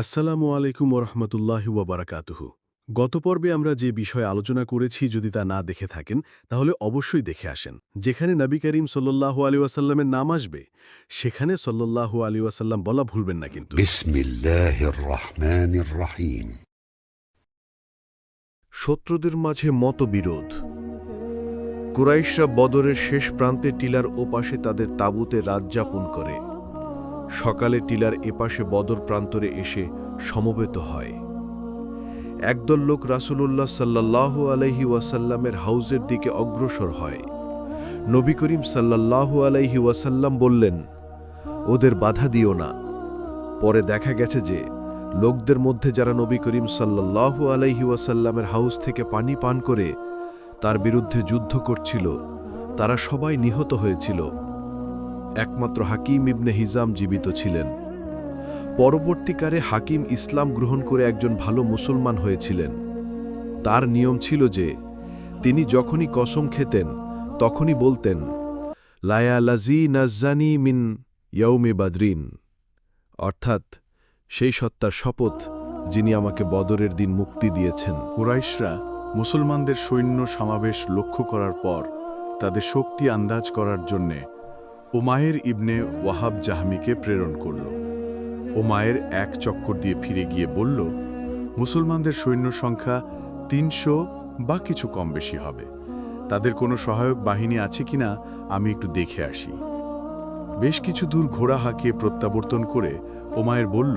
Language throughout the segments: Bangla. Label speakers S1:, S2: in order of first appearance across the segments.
S1: আসসালামু আলাইকুম ওরহমতুল্লাহ ওবরাকাতুহু। গত পর্বে আমরা যে বিষয় আলোচনা করেছি যদি তা না দেখে থাকেন তাহলে অবশ্যই দেখে আসেন যেখানে নবী করিম সল্লু আলী আসাল্লামের নাম আসবে সেখানে সল্লু আলী আসাল্লাম বলা ভুলবেন না কিন্তু।
S2: শত্রুদের মাঝে মতবিরোধ। কুরাইশরা বদরের শেষ প্রান্তে টিলার ওপাশে তাদের তাঁবুতে রাত যাপন করে। সকালে টিলার এপাশে বদর প্রান্তরে এসে সমবেত হয়। একদল লোক রাসূলুল্লাহ সাল্লাল্লাহু আলাইহি ওয়াসাল্লামের হাউজের দিকে অগ্রসর হয়। নবী করিম সাল্লাল্লাহু আলাইহি ওয়াসাল্লাম বললেন, ওদের বাধা দিও না। পরে দেখা গেছে যে, লোকদের মধ্যে যারা নবী করিম সাল্লাল্লাহু আলাইহি ওয়াসাল্লামের হাউস থেকে পানি পান করে, তার বিরুদ্ধে যুদ্ধ করছিল, তারা সবাই নিহত হয়েছিল। একমাত্র হাকিম ইবনে হিজাম জীবিত ছিলেন। পরবর্তীকালে হাকিম ইসলাম গ্রহণ করে একজন ভালো মুসলমান হয়েছিলেন। তার নিয়ম ছিল যে, তিনি যখনই কসম খেতেন, তখনই বলতেন, লায়া লাজি নাজ্জানি মিন ইয়ৌমে বাদরিন। অর্থাৎ, সেই সত্তার শপথ যিনি আমাকে বদরের দিন মুক্তি দিয়েছেন।
S1: কুরাইশরা মুসলমানদের সৈন্য সমাবেশ লক্ষ্য করার পর তাদের শক্তি আন্দাজ করার জন্যে ওমায়ের ইবনে ওয়াহাব জাহমিকে প্রেরণ করল। ওমায়ের এক চক্কর দিয়ে ফিরে গিয়ে বলল, মুসলমানদের সৈন্য সংখ্যা তিনশো বা কিছু কম বেশি হবে। তাদের কোনো সহায়ক বাহিনী আছে কিনা আমি একটু দেখে আসি। বেশ কিছু দূর ঘোড়া হাঁকিয়ে প্রত্যাবর্তন করে ওমায়ের বলল,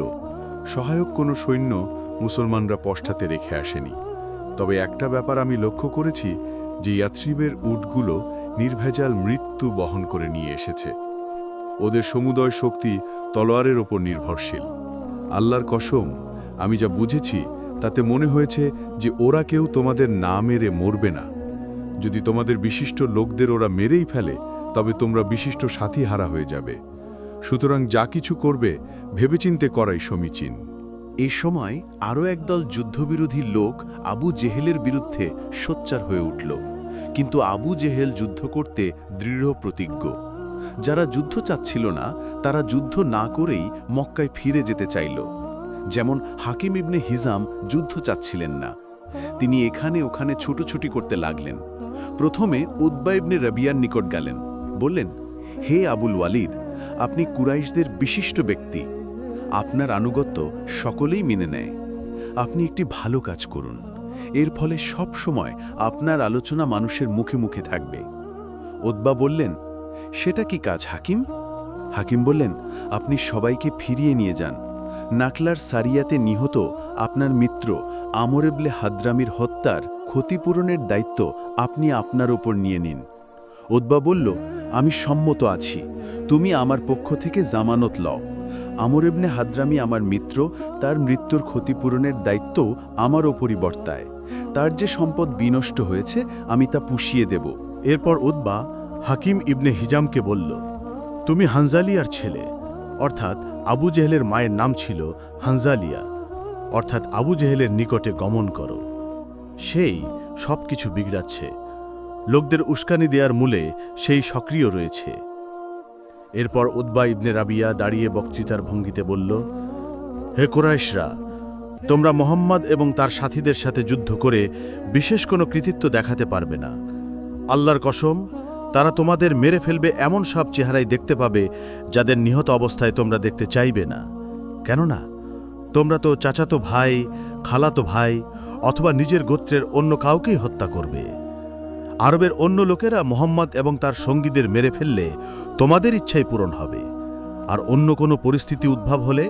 S1: সহায়ক কোনো সৈন্য মুসলমানরা পশ্চাতে রেখে আসেনি। তবে একটা ব্যাপার আমি লক্ষ্য করেছি, যে ইয়াত্রিবের উটগুলো নির্ভেজাল মৃত্যু বহন করে নিয়ে এসেছে। ওদের সমুদয় শক্তি তলোয়ারের ওপর নির্ভরশীল। আল্লাহর কসম, আমি যা বুঝেছি, তাতে মনে হয়েছে যে ওরা কেউ তোমাদের না মেরে মরবে না। যদি তোমাদের বিশিষ্ট লোকদের ওরা মেরেই ফেলে, তবে তোমরা বিশিষ্ট সাথী হারা হয়ে যাবে। সুতরাং যা কিছু করবে, ভেবেচিন্তে করাই সমীচীন।
S3: এ সময় আরও একদল যুদ্ধবিরোধী লোক আবু জেহেলের বিরুদ্ধে সোচ্চার হয়ে উঠল। কিন্তু আবু জেহেল যুদ্ধ করতে দৃঢ় প্রতিজ্ঞ। যারা যুদ্ধ চাচ্ছিল না, তারা যুদ্ধ না করেই মক্কায় ফিরে যেতে চাইল। যেমন হাকিম ইবনে হিজাম যুদ্ধ চাচ্ছিলেন না। তিনি এখানে ওখানে ছুটোছুটি করতে লাগলেন। প্রথমে উদ্বা ইবনে রবিয়ার নিকট গেলেন। বললেন, হে আবুল ওয়ালিদ, আপনি কুরাইশদের বিশিষ্ট ব্যক্তি। আপনার আনুগত্য সকলেই মেনে নেয়। আপনি একটি ভালো কাজ করুন। এর ফলে সব সময় আপনার আলোচনা মানুষের মুখে মুখে থাকবে। ওদ্বা বললেন, সেটা কি কাজ, হাকিম? হাকিম বললেন, আপনি সবাইকে ফিরিয়ে নিয়ে যান। নাকলার সারিয়াতে নিহত আপনার মিত্র আমরেবলে হাদ্রামির হত্যার ক্ষতিপূরণের দায়িত্ব আপনি আপনার ওপর নিয়ে নিন। ওদ্বা বলল, আমি সম্মত আছি। তুমি আমার পক্ষ থেকে জামানত লও। আমর ইবনে হাদ্রামি আমার মিত্র, তার মৃত্যুর ক্ষতিপূরণের দায়িত্ব আমার ওপরই বর্তায়। তার যে সম্পদ বিনষ্ট হয়েছে, আমি তা পুষিয়ে দেব।
S1: এরপর উদ্বা হাকিম ইবনে হিজামকে বলল, তুমি হানজালিয়ার ছেলে। অর্থাৎ আবু জেহেলের মায়ের নাম ছিল হানজালিয়া। অর্থাৎ আবু জেহেলের নিকটে গমন করো। সেই সব কিছু বিগড়াচ্ছে। লোকদের উস্কানি দেওয়ার মূলে সেই সক্রিয় রয়েছে। এরপর উদ্বা ইবনে রাবিয়া দাঁড়িয়ে বক্তৃতার ভঙ্গিতে বলল, হে কোরাইশরা, তোমরা মোহাম্মদ এবং তার সাথীদের সাথে যুদ্ধ করে বিশেষ কোনো কৃতিত্ব দেখাতে পারবে না। আল্লাহর কসম, তারা তোমাদের মেরে ফেলবে এমন সব চেহারাই দেখতে পাবে যাদের নিহত অবস্থায় তোমরা দেখতে চাইবে না। কেননা, তোমরা তো চাচাতো ভাই, খালাতো ভাই অথবা নিজের গোত্রের অন্য কাউকেই হত্যা করবে। আরবের অন্য লোকেরা মোহাম্মদ এবং তার সঙ্গীদের মেরে ফেললে তোমাদের ইচ্ছাই পূরণ হবে। আর অন্য কোনো পরিস্থিতি উদ্ভব হলে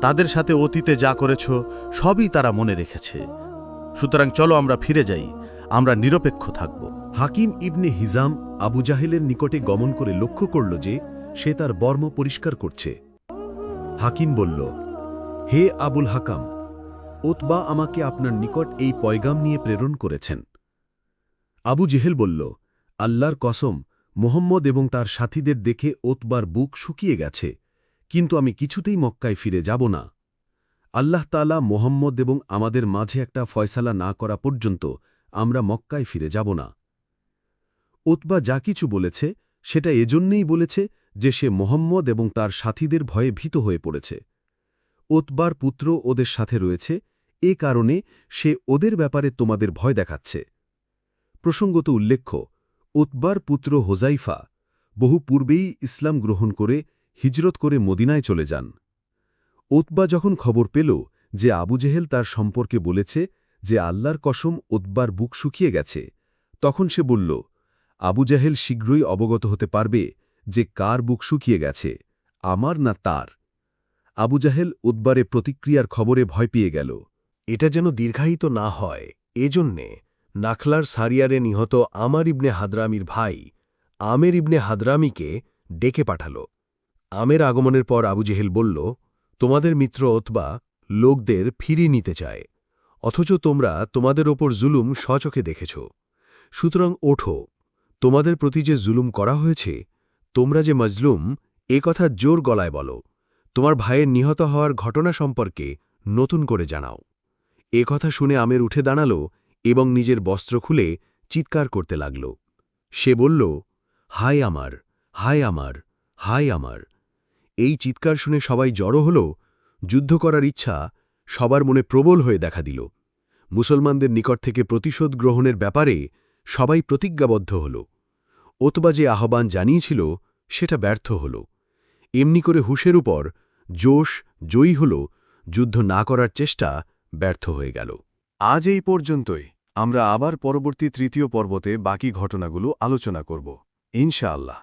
S1: তাদের সাথে অতীতে যা করেছ, সবই তারা মনে রেখেছে। সুতরাং চলো আমরা ফিরে যাই, আমরা নিরপেক্ষ থাকব।
S4: হাকিম ইবনে হিজাম আবু জাহেলের নিকটে গমন করে লক্ষ্য করল যে সে তার বর্ম পরিষ্কার করছে। হাকিম বলল, হে আবুল হাকাম ওতবা আমাকে আপনার নিকট এই পয়গাম নিয়ে প্রেরণ করেছেন। আবু জেহেল বলল, আল্লাহর কসম মোহাম্মদ এবং তার সাথীদের দেখে ওতবার বুক শুকিয়ে গেছে, কিন্তু আমি কিছুতেই মক্কায় ফিরে যাব না। আল্লাহ তালা মোহাম্মদ এবং আমাদের মাঝে একটা ফয়সালা না করা পর্যন্ত আমরা মক্কায় ফিরে যাব না। ওতবা যা কিছু বলেছে, সেটা এজন্যেই বলেছে যে সে মোহাম্মদ এবং তার সাথীদের ভয়ে ভীত হয়ে পড়েছে।
S5: ওতবার পুত্র ওদের সাথে রয়েছে, এ কারণে সে ওদের ব্যাপারে তোমাদের ভয় দেখাচ্ছে। প্রসঙ্গত উল্লেখ্য উতবার পুত্র হোজাইফা বহু পূর্বেই ইসলাম গ্রহণ করে হিজরত করে মদিনায় চলে যান। ওতবা যখন খবর পেল যে আবু জেহেল তার সম্পর্কে বলেছে যে আল্লাহর কসম ওতবার বুক শুকিয়ে গেছে, তখন সে বলল, আবু জাহেল শীঘ্রই অবগত হতে পারবে যে কার বুক শুকিয়ে গেছে, আমার না তার? আবু জাহেল উদ্বারে প্রতিক্রিয়ার খবরে ভয় পেয়ে গেল।
S1: এটা যেন দীর্ঘায়িত না হয়, এজন্যে নাখলার সারিয়ারে নিহত আমার ইবনে হাদরামির ভাই আমের ইবনে হাদরামিকে ডেকে পাঠাল। আমের আগমনের পর আবু জেহেল বলল, তোমাদের মিত্র অথবা লোকদের ফিরিয়ে নিতে চায়, অথচ তোমরা তোমাদের ওপর জুলুম স্বচোখে দেখেছ। সুতরাং ওঠো, তোমাদের প্রতি যে জুলুম করা হয়েছে, তোমরা যে মজলুম, এ কথা জোর গলায় বলো। তোমার ভাইয়ের নিহত হওয়ার ঘটনা সম্পর্কে নতুন করে জানাও। এ কথা শুনে আমের উঠে দাঁড়াল এবং নিজের বস্ত্র খুলে চিৎকার করতে লাগল। সে বলল, হায় আমার হায় আমার হায় আমার। এই চিৎকার শুনে সবাই জড়ো হল, যুদ্ধ করার ইচ্ছা সবার মনে প্রবল হয়ে দেখা দিল। মুসলমানদের নিকট থেকে প্রতিশোধ গ্রহণের ব্যাপারে সবাই প্রতিজ্ঞাবদ্ধ হল। ওতবা যে আহ্বান জানিয়েছিল, সেটা ব্যর্থ হল। এমনি করে হুশের উপর জোশ জয়ী হল, যুদ্ধ না করার চেষ্টা ব্যর্থ হয়ে গেল।
S6: আজ এই পর্যন্তই। আমরা আবার পরবর্তী তৃতীয় পর্বতে বাকি ঘটনাগুলো আলোচনা করব। ইনশাআল্লাহ।